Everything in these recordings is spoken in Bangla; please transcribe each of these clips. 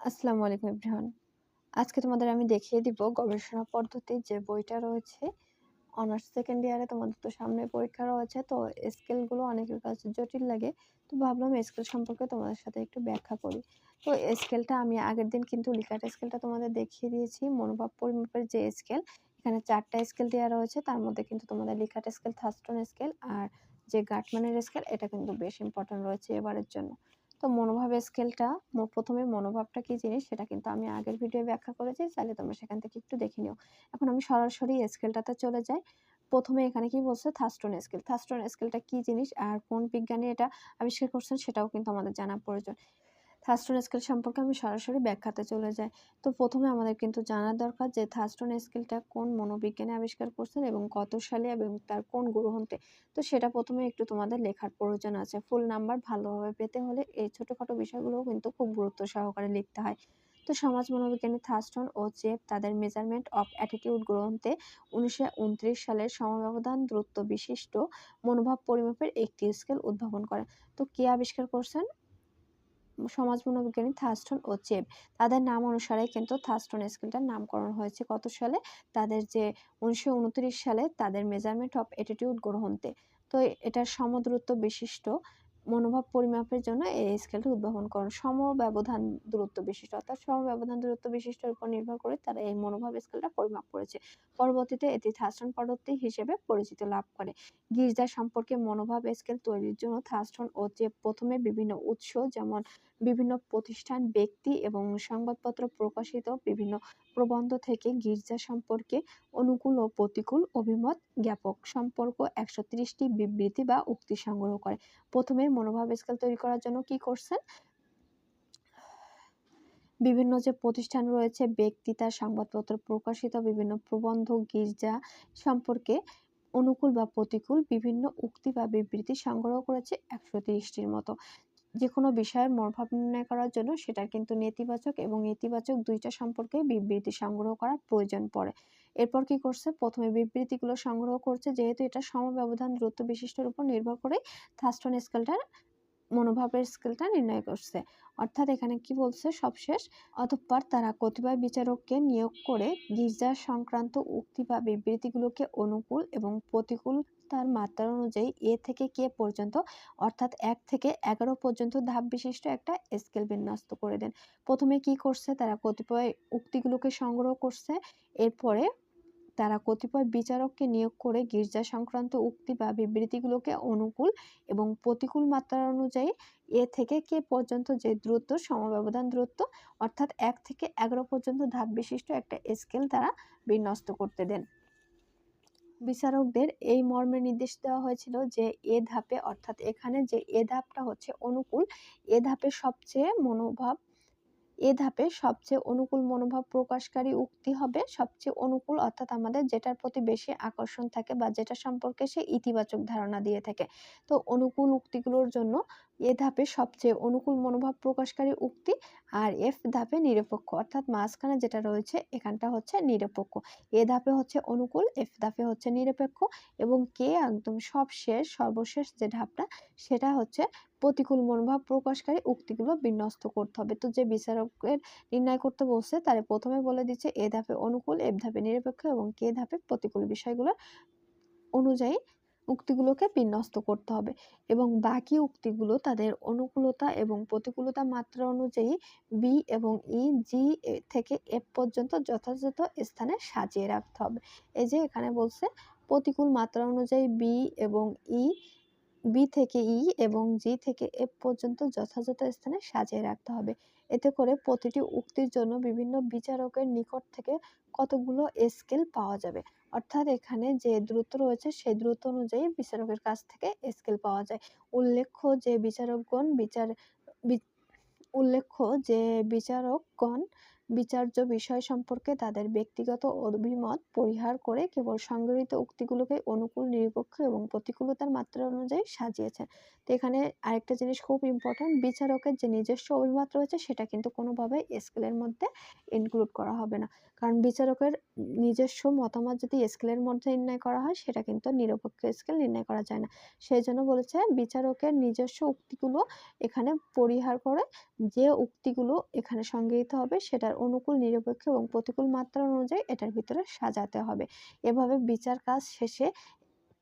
আসসালামু আলাইকুম এভরিওয়ান। আজকে তোমাদের আমি দেখিয়ে দিব গবেষণা পদ্ধতির যে বইটা রয়েছে। অনার্স সেকেন্ড ইয়ারে তোমাদের তো সামনে পরীক্ষা রয়েছে, তো স্কেলগুলো অনেকের কাছে জটিল লাগে, তো ভাবলাম স্কেল সম্পর্কে তোমাদের সাথে একটু ব্যাখ্যা করি। তো স্কেলটা আমি আগের দিন কিন্তু লিকাট স্কেলটা তোমাদের দেখিয়ে দিয়েছি, মনোভাব পরিমাপের যে স্কেল এখানে চারটা স্কেল দেওয়া রয়েছে, তার মধ্যে কিন্তু তোমাদের লিকাট স্কেল থার্স্টন স্কেল আর যে গাটমানের স্কেল এটা কিন্তু বেশ ইম্পর্টেন্ট রয়েছে এবারের জন্য। তো মনোভাব স্কেলটা প্রথমে মনোভাবটা কি জিনিস সেটা কিন্তু আমি আগের ভিডিও ব্যাখ্যা করেছি, চাইলে তোমরা সেখান থেকে একটু দেখে নিও। এখন আমি সরাসরি স্কেলটাতে চলে যাই। প্রথমে এখানে কি বলছে? থাস্টন স্কেল থাস্টন স্কেলটা কি জিনিস আর কোন বিজ্ঞানী এটা আবিষ্কার করছেন সেটাও কিন্তু আমাদের জানা প্রয়োজন। থার্স্টন স্কেল সম্পর্কে আমি সরাসরি ব্যাখ্যাতে চলে যাই। তো প্রথমে আমাদের কিন্তু জানার দরকার যে থার্স্টন স্কেলটা কোন মনোবিজ্ঞানে আবিষ্কার করছেন এবং কত সালে এবং তার কোন গ্রহণতে। তো সেটা প্রথমে একটু তোমাদের লেখার প্রয়োজন আছে। ফুল নাম্বার ভালোভাবে পেতে হলে এই ছোটোখাটো বিষয়গুলোও কিন্তু খুব গুরুত্ব সহকারে লিখতে হয়। তো সমাজ মনোবিজ্ঞানী থার্স্টন ও চেপ তাদের মেজারমেন্ট অফ অ্যাটিটিউড গ্রহণতে উনিশশো উনত্রিশ সালের সমব্যবধান দূরত্ব বিশিষ্ট মনোভাব পরিমাপের একটি স্কেল উদ্ভাবন করেন তো কে আবিষ্কার করছেন? সমাজ মনোবিজ্ঞানী থার্স্টন ও চেপ তাদের নাম অনুসারে কিন্তু থাস্টন স্কেলটার নামকরণ হয়েছে। কত সালে? তাদের যে উনিশশো উনত্রিশ সালে তাদের মেজারমেন্ট অফ এটিটিউড গ্রহণতে। তো এটার সমদূরত্ব বিশিষ্ট। মনোভাব পরিমাপের জন্য এই স্কেলটি উদ্ভাবন করেন। সম ব্যবধান দূরত্ব বিশিষ্ট, অর্থাৎ সম ব্যবধান দূরত্ব বিশিষ্টের উপর নির্ভর করে তারা এই মনোভাব স্কেলটা পরিমাপ করেছে। পরবর্তীতে এটি থার্স্টন পদ্ধতি হিসেবে পরিচিত লাভ করে। গির্জা সম্পর্কে মনোভাব স্কেল তৈরির জন্য থার্স্টন ও যে প্রথমে বিভিন্ন উৎস, যেমন বিভিন্ন প্রতিষ্ঠান, ব্যক্তি এবং সংবাদপত্র প্রকাশিত বিভিন্ন প্রবন্ধ থেকে গির্জা সম্পর্কে অনুকূল ও প্রতিকূল অভিমত জ্ঞাপক সম্পর্ক একশো ত্রিশটি বিবৃতি বা উক্তি সংগ্রহ করে। প্রথমে মনোভাব স্কেল তৈরি করার জন্য কি করছেন? বিভিন্ন যে প্রতিষ্ঠান রয়েছে, ব্যক্তি তার সংবাদপত্র প্রকাশিত, বিভিন্ন প্রবন্ধ, গির্জা সম্পর্কে অনুকূল বা প্রতিকূল বিভিন্ন উক্তি বা বিবৃতি সংগ্রহ করেছে একশো তিরিশটির মতো। যে কোনো বিষয়ের মনোভাব নির্ণয় করার জন্য সেটা কিন্তু নেতিবাচক এবং ইতিবাচক দুইটা সম্পর্কে বিবৃতি সংগ্রহ করার প্রয়োজন পড়ে। এরপর কি করছে? প্রথমে বিবৃতিগুলো সংগ্রহ করছে যেহেতু এটা সমব্যবধান দূরত্ব বিশিষ্টের উপর নির্ভর করে থাস্টন স্কেলটার মনোভাবের স্কেলটা নির্ণয় করছে। অর্থাৎ এখানে কি বলছে? সবশেষ, অতঃপর তারা কতিপয় বিচারককে নিয়োগ করে গির্জা সংক্রান্ত উক্তি বা বিবৃতিগুলোকে অনুকূল এবং প্রতিকূল তার মাত্রা অনুযায়ী এ থেকে কে পর্যন্ত, অর্থাৎ এক থেকে এগারো পর্যন্ত ধাপ বিশিষ্ট একটা স্কেল বিন্যস্ত করে দেন। প্রথমে কি করছে? তারা কতিপয় উক্তিগুলোকে সংগ্রহ করছে। এরপরে তারা কতিপয় বিচারককে নিয়োগ করে গির্জা সংক্রান্ত উক্তি বা বিবৃতিগুলোকে অনুকূল এবং প্রতিকূল মাত্রা অনুযায়ী এ থেকে কে পর্যন্ত যে দূরত্ব, সমব্যবধান দূরত্ব, অর্থাৎ এক থেকে এগারো পর্যন্ত ধাপ বিশিষ্ট একটা স্কেল তারা বিন্যস্ত করতে দেন। বিচারকদের এই মর্মে নির্দেশ দেওয়া হয়েছিল যে এ ধাপে, অর্থাৎ এখানে যে এ ধাপটা হচ্ছে অনুকূল, এ ধাপে সবচেয়ে মনোভাব এ ধাপে সবচেয়ে অনুকূল মনোভাব প্রকাশকারী উক্তি হবে সবচেয়ে অনুকূল অর্থাৎ আমাদের যেটার প্রতি বেশি আকর্ষণ থাকে বা যেটা সম্পর্কে সে ইতিবাচক ধারণা দিয়ে থাকে। তো অনুকূল উক্তিগুলোর জন্য এ ধাপে সবচেয়ে অনুকূল মনোভাব প্রকাশকারী উক্তি আর এফ ধাপে নিরপেক্ষ অর্থাৎ মাঝখানে যেটা রয়েছে এখানটা হচ্ছে নিরপেক্ষ। এ ধাপে হচ্ছে অনুকূল, এফ ধাপে হচ্ছে নিরপেক্ষ এবং কে একদম সব শেষ সর্বশেষ যে ধাপটা সেটা হচ্ছে প্রতিকূল মনোভাব প্রকাশকারী উক্তিগুলো বিন্যস্ত করতে হবে। তো যে বিচারকের নির্ণয় করতে বলছে, তারে প্রথমে বলে দিচ্ছে এ ধাপে অনুকূল, এ ধাপে নিরপেক্ষ এবং কে ধাপে প্রতিকূল বিষয়গুলো অনুযায়ী উক্তিগুলোকে বিন্যস্ত করতে হবে এবং বাকি উক্তিগুলো তাদের অনুকূলতা এবং প্রতিকূলতা মাত্রা অনুযায়ী বি এবং ই, জি থেকে এফ পর্যন্ত যথাযথ স্থানে সাজিয়ে রাখতে হবে। এই যে এখানে বলছে, প্রতিকূল মাত্রা অনুযায়ী বি এবং ই বি থেকে ই এবং জি থেকে এফ পর্যন্ত যথাযথ স্থানে সাজিয়ে রাখতে হবে। এতে করে প্রতিটি উক্তির জন্য বিভিন্ন বিচারকের নিকট থেকে কতগুলো স্কেল পাওয়া যাবে। অর্থাৎ এখানে যে দ্রুত রয়েছে, সেই দ্রুত অনুযায়ী বিচারকের কাছ থেকে স্কেল পাওয়া যায়। উল্লেখ্য যে বিচারকগণ বিচার উল্লেখ্য যে বিচারকগণ বিচার্য বিষয় সম্পর্কে তাদের ব্যক্তিগত অভিমত পরিহার করে কেবল সংগৃহীত উক্তিগুলোকে অনুকূল, নিরপেক্ষ এবং প্রতিকূলতার মাত্রা অনুযায়ী সাজিয়েছেন তো এখানে আরেকটা জিনিস খুব ইম্পর্ট্যান্ট বিচারকের যে নিজস্ব অভিমত রয়েছে সেটা কিন্তু কোনোভাবে স্কেলের মধ্যে ইনক্লুড করা হবে না। কারণ বিচারকের নিজস্ব মতামত যদি স্কেলের মধ্যে নির্ণয় করা হয়, সেটা কিন্তু নিরপেক্ষ স্কেল নির্ণয় করা যায় না। সেই জন্য বলেছে বিচারকের নিজস্ব উক্তিগুলো এখানে পরিহার করে যে উক্তিগুলো এখানে সংগৃহীত হবে, সেটার অনুকূল, নিরপেক্ষ এবং প্রতিকূল মাত্রা অনুযায়ী এটার ভিতরে সাজাতে হবে। এভাবে বিচার কাজ শেষে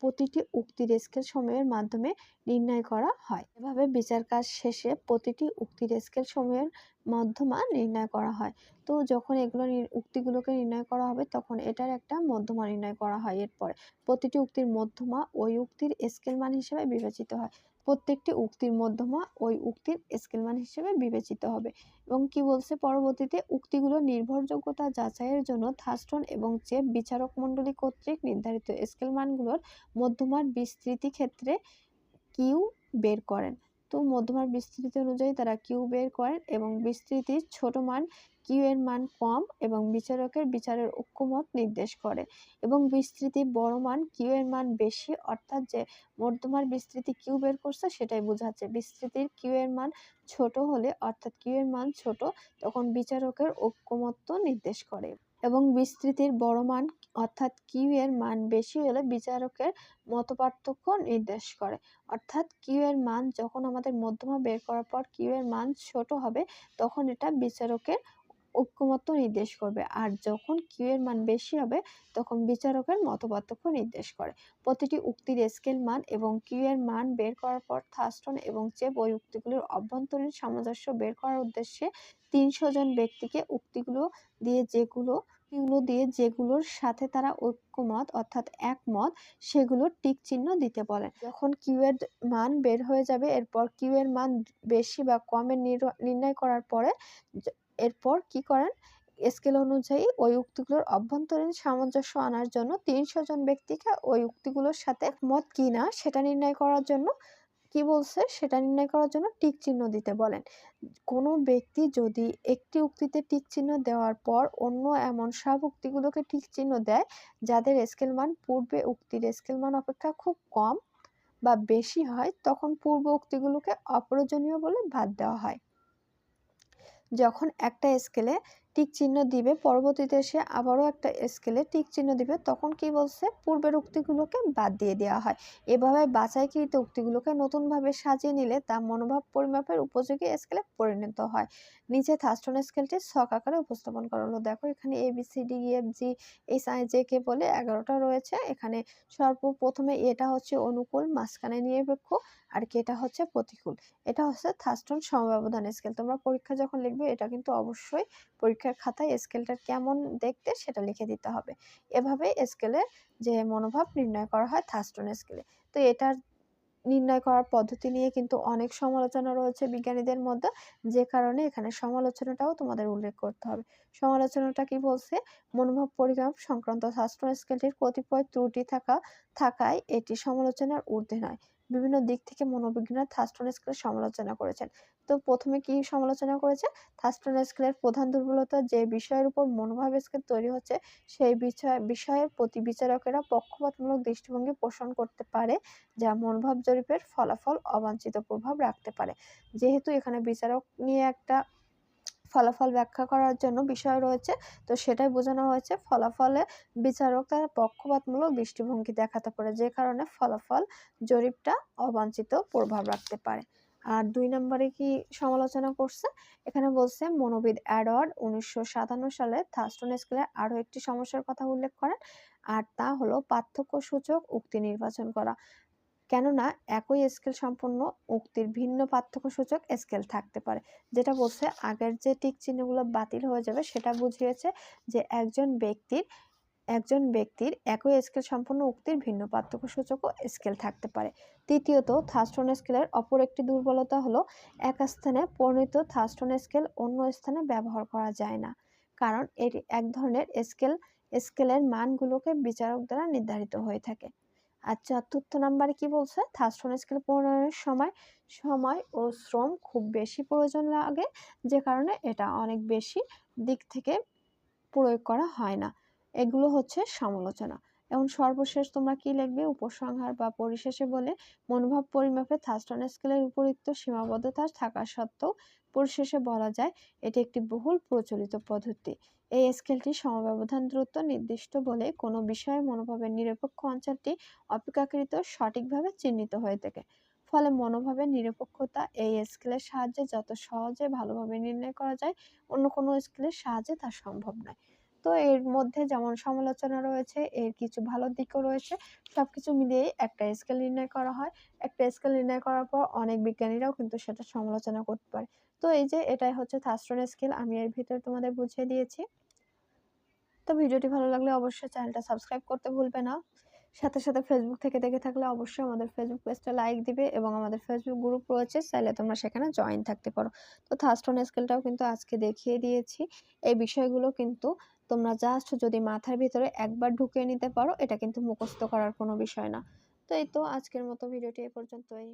প্রতিটি উক্তির স্কেল সময়ের মাধ্যমে নির্ণয় করা হয়। এভাবে বিচার কাজ শেষে প্রতিটি উক্তির স্কেল সময়ের মধ্যমা নির্ণয় করা হয়। তো যখন এগুলো উক্তিগুলোকে নির্ণয় করা হবে তখন এটার একটা মধ্যমা নির্ণয় করা হয় এরপরে। প্রতিটি উক্তির মধ্যমা ওই উক্তির স্কেল মান হিসেবে বিবেচিত হয়। প্রত্যেকটি উক্তির মধ্যমা ওই উক্তির স্কেলমান হিসেবে বিবেচিত হবে। এবং কি বলছে পরবর্তীতে? উক্তিগুলো নির্ভরযোগ্যতা যাচাইয়ের জন্য থাস্টন এবং চেপ বিচারক মণ্ডলী কর্তৃক নির্ধারিত স্কেলমানগুলোর মধ্যমার বিস্তৃতি ক্ষেত্রে কিউ বের করেন। তো মধ্যমার বিস্তৃতি অনুযায়ী তারা কিউ বের করেন এবং বিস্তৃতির ছোট মান কিউ এর মান কম এবং বিচারকের বিচারের ঐক্যমত নির্দেশ করে এবং বিস্তৃতি বড় মান কিউ এর মান বেশি, অর্থাৎ যে মধ্যমার বিস্তৃতি কিউ বের করছে সেটাই বোঝাচ্ছে। বিস্তৃতির কিউ এর মান ছোট হলে, অর্থাৎ কিউ এর মান ছোট, তখন বিচারকের ঐক্যমত্য নির্দেশ করে। এবং বিস্তৃতির বড় মান, অর্থাৎ কিউ এর মান বেশি হলে বিচারকের মতপার্থক্য নির্দেশ করে। অর্থাৎ কিউ এর মান যখন আমাদের মধ্যমা বের করার পর কিউ এর মান ছোট হবে, তখন এটা বিচারকের ঐক্যমত্য নির্দেশ করবে। আর যখন কিউ এর মান বেশি হবে, তখন বিচারকের মতপার্থক্য নির্দেশ করে। প্রতিটি উক্তির স্কেল মান এবং কিউ এর মান বের করার পর থাস্টন এবং চেপ ওই উক্তিগুলির অভ্যন্তরীণ সামঞ্জস্য বের করার উদ্দেশ্যে তিনশো জন ব্যক্তিকে উক্তিগুলো দিয়ে যেগুলো দিয়ে যেগুলোর সাথে তারা ঐক্যমত অর্থাৎ একমত, সেগুলোর টিক চিহ্ন দিতে বলেন। যখন কিউ এর মান বের হয়ে যাবে, এরপর কিউ এর মান বেশি বা কমের নির্ণয় করার পরে এরপর কি করেন? স্কেল অনুযায়ী ওই উক্তিগুলোর অভ্যন্তরীণ সামঞ্জস্য আনার জন্য তিনশো জন ব্যক্তিকে ওই উক্তিগুলোর সাথে একমত কি না সেটা নির্ণয় করার জন্য কি বলছে? সেটা নির্ণয় করার জন্য টিক চিহ্ন দিতে বলেন। কোনো ব্যক্তি যদি একটি উক্তিতে টিক চিহ্ন দেওয়ার পর অন্য এমন সব উক্তিগুলোকে টিক চিহ্ন দেয় যাদের স্কেল মান পূর্বে উক্তির স্কেল মান অপেক্ষা খুব কম বা বেশি হয়, তখন পূর্ব উক্তিগুলোকে অপ্রয়োজনীয় বলে বাদ দেওয়া হয়। যখন একটা স্কেলে টিক চিহ্ন দিবে, পরবর্তীতে সে আবারও একটা স্কেলে টিক চিহ্ন দিবে, তখন কি বলছে? পূর্বের উক্তিগুলোকে বাদ দিয়ে দেওয়া হয়। এভাবে বাছাইকৃত উক্তিগুলোকে নতুনভাবে সাজিয়ে নিলে তা মনোভাব পরিমাপের উপযোগী স্কেলে পরিণত হয়। নিচে থাস্টন স্কেলটি ছক আকারে উপস্থাপন করা হলো। দেখো, এখানে A B C D F G H I J K বলে এগারোটা রয়েছে। এখানে সর্বপ্রথমে এটা হচ্ছে অনুকূল, মাঝখানে নিরপেক্ষ, আর কি এটা হচ্ছে প্রতিকূল। এটা হচ্ছে থাস্টন সমব্যবধান স্কেল তোমরা পরীক্ষা যখন লিখবে, এটা কিন্তু অবশ্যই পরীক্ষার খাতায় স্কেলটা কেমন দেখতে সেটা লিখে দিতে হবে। এভাবে স্কেলে যে মনোভাব নির্ণয় করা হয় থাস্টন স্কেলে তো এটার নির্ণয় করার পদ্ধতি নিয়ে কিন্তু অনেক সমালোচনা রয়েছে বিজ্ঞানীদের মধ্যে, যে কারণে এখানে সমালোচনাটাও তোমাদের উল্লেখ করতে হবে। সমালোচনাটা কি বলছে? মনোভাব পরিমাপ সংক্রান্ত শাস্ত্র স্কেলটির কতিপয় ত্রুটি থাকা, থাকায় এটি সমালোচনার ঊর্ধ্বে নয়। বিভিন্ন দিক থেকে মনোবিজ্ঞানের থাস্টন স্কেলের সমালোচনা করেছেন। তো প্রথমে কি সমালোচনা করেছে? থাস্টন স্কেলের প্রধান দুর্বলতা যে বিষয়ের উপর মনোভাব স্কেল তৈরি হচ্ছে, সেই বিষয় বিষয়ের প্রতি বিচারকেরা পক্ষপাতমূলক দৃষ্টিভঙ্গি পোষণ করতে পারে, যা মনোভাব জরিপের ফলাফল অবাঞ্ছিত প্রভাব রাখতে পারে। যেহেতু এখানে বিচারক নিয়ে একটা ফলাফল ব্যাখ্যা করার জন্য বিষয় রয়েছে। তো সেটাই বোঝানো হয়েছে, ফলাফলে বিচারক তার পক্ষপাতমূলক দৃষ্টিভঙ্গি দেখাতে পারে, যে কারণে ফলাফল জরিপটা অবাঞ্ছিত প্রভাব রাখতে পারে। আর দুই নম্বরে কি সমালোচনা করছে? এখানে বলছে, মনোবিদ অ্যাডওয়ার্ড উনিশশো সাতান্ন সালে থাস্টন স্কেলে আরও একটি সমস্যার কথা উল্লেখ করেন, আর তা হলো পার্থক্য সূচক উক্তি নির্বাচন করা। কেননা একই স্কেল সম্পন্ন উক্তির ভিন্ন পার্থক্য সূচক স্কেল থাকতে পারে, যেটা বলছে আগের যে টিক চিহ্নগুলো বাতিল হয়ে যাবে সেটা বুঝিয়েছে যে একজন ব্যক্তির একজন ব্যক্তির একই স্কেল সম্পন্ন উক্তির ভিন্ন পার্থক্য সূচকও স্কেল থাকতে পারে। তৃতীয়ত থার্স্টন স্কেলের অপর একটি দুর্বলতা হলো এক স্থানে পরিণত থার্স্টন স্কেল অন্য স্থানে ব্যবহার করা যায় না, কারণ এটি এক ধরনের স্কেল স্কেলের মানগুলোকে বিচারক দ্বারা নির্ধারিত হয়ে থাকে। আর চতুর্থ নাম্বারে কি বলছে? থার্স্টন স্কেল প্রণয়নের সময় সময় ও শ্রম খুব বেশি প্রয়োজন লাগে, যে কারণে এটা অনেক বেশি দিক থেকে প্রয়োগ করা হয় না। এগুলো হচ্ছে সমালোচনা। এখন সর্বশেষ তোমরা কি লিখবে? উপসংহার বা পরিশেষে বলে মনোভাব পরিমাপে থার্স্টন স্কেলের উপরিক্ত সীমাবদ্ধতা থাকা সত্ত্বেও পরিশেষে বলা যায় এটি একটি বহুল প্রচলিত পদ্ধতি। এই স্কেলটি সমব্যবধান দূরত্ব নির্দিষ্ট বলে কোনো বিষয়ে মনোভাবের নিরপেক্ষ অঞ্চলটি অপেক্ষাকৃত সঠিকভাবে চিহ্নিত হয়ে থাকে। ফলে মনোভাবের নিরপেক্ষতা এই স্কেলের সাহায্যে যত সহজে ভালোভাবে নির্ণয় করা যায়, অন্য কোনো স্কেলের সাহায্যে তা সম্ভব নয়। তো এর মধ্যে যেমন সমালোচনা রয়েছে, এর কিছু ভালো দিকও রয়েছে। সব কিছু মিলিয়েই একটা স্কেল নির্ণয় করা হয়। একটা স্কেল নির্ণয় করার পর অনেক বিজ্ঞানীরাও কিন্তু সেটা সমালোচনা করতে পারে। তো এই যে এটাই হচ্ছে থার্স্টন স্কেল আমি এর ভিতরে তোমাদের বুঝিয়ে দিয়েছি। তো ভিডিওটি ভালো লাগলে অবশ্যই চ্যানেলটা সাবস্ক্রাইব করতে ভুলবে না। সাথে সাথে ফেসবুক থেকে দেখে থাকলে অবশ্যই আমাদের ফেসবুক পেজটা লাইক দিবে এবং আমাদের ফেসবুক গ্রুপ রয়েছে, চাইলে তোমরা সেখানে জয়েন থাকতে পারো। তো থার্স্টন স্কেলটাও কিন্তু আজকে দেখিয়ে দিয়েছি। এই বিষয়গুলো কিন্তু তোমরা জাস্ট যদি মাথার ভিতরে একবার ঢুকিয়ে নিতে পারো, এটা কিন্তু মুখস্থ করার কোনো বিষয় না। তো এই তো আজকের মতো ভিডিওটি এ পর্যন্তই।